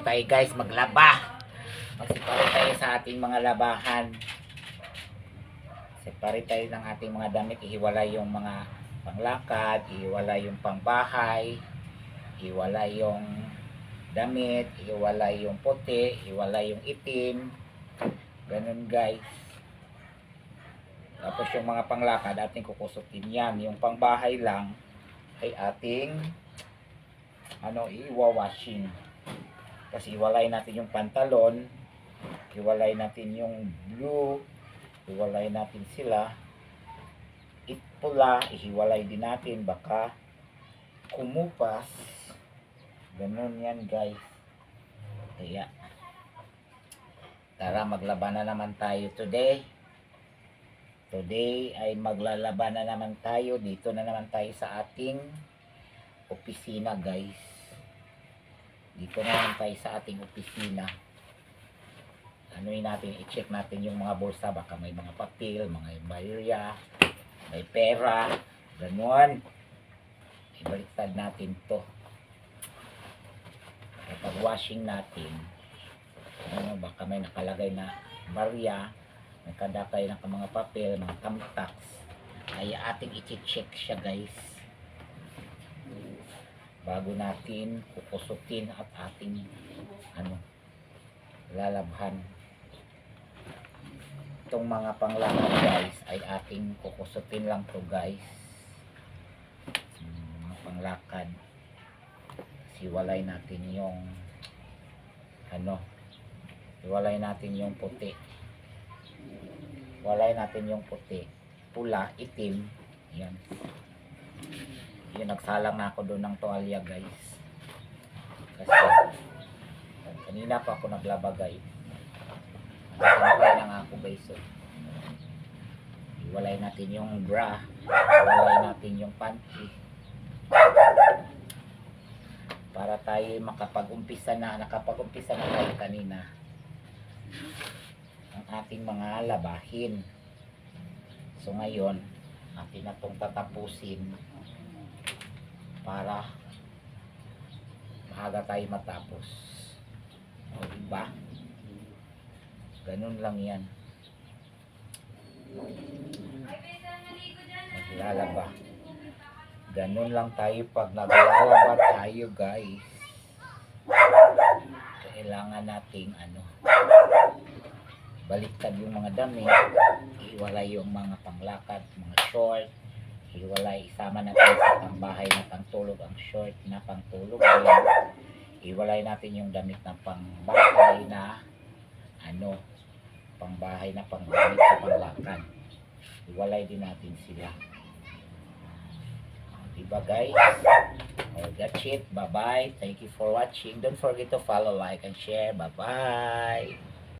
tayo guys maglaba. Magsipare tayo sa ating mga labahan. Separate tayo ng ating mga damit. Ihiwalay yung mga panglakad, ihiwalay yung pangbahay, ihiwalay yung damit, ihiwalay yung puti, ihiwalay yung itim. Ganun guys. Tapos yung mga panglakad, ating kukusutin yan. Yung pangbahay lang, ay ating ano, iwa-washing. Kasi iwalay natin yung pantalon, iwalay natin yung blue, iwalay natin sila. It pula, ihiwalay din natin, baka kumupas. Ganun yan guys. Kaya, tara maglaba na naman tayo today. Today ay maglalaba na naman tayo. Dito na naman tayo sa ating opisina guys. Dito na naman tayo sa ating opisina. Yun natin, i-check natin yung mga bulsa. Baka may mga papel, mga barya, may pera, ganun. Ibaliktad natin to. Kapag washing natin, ano, baka may nakalagay na barya, may kadakay ng mga papel, mga tamtax, ay ating i-check siya guys bago natin kukusutin at ating ano lalabhan. Itong mga panglakad guys ay ating kukusutin lang to guys. Hmm, mga panglakad. Siwalay natin yung ano iwalay natin yung puti. Walay natin yung puti. Pula, itim. Yan yun nagsalang na ako doon ng tuwalya guys. Kasi kanina pa ako naglaba guys nagsampay lang ako guys so, iwalay natin yung bra. Iwalay natin yung panty. Para tayo makapag-umpisa na nakapag-umpisa na tayo kanina. Ang ating mga labahin. So ngayon atin na itong tatapusin para maaga tayo matapos. O, diba? Ganun lang yan. Naglalaba. Ganun lang tayo pag naglalaba tayo, guys. Kailangan nating ano, baliktad yung mga damit, iwalay yung mga panglakad, mga short, Iwalay, isama natin sa pangbahay na pangtulog ang short na pangtulog din. Iwalay natin yung damit na pangbahay na ano, pangbahay na panggamit sa panglakan. Iwalay din natin sila. Diba guys? Oh, that's it. Bye-bye. Thank you for watching. Don't forget to follow, like, and share. Bye-bye.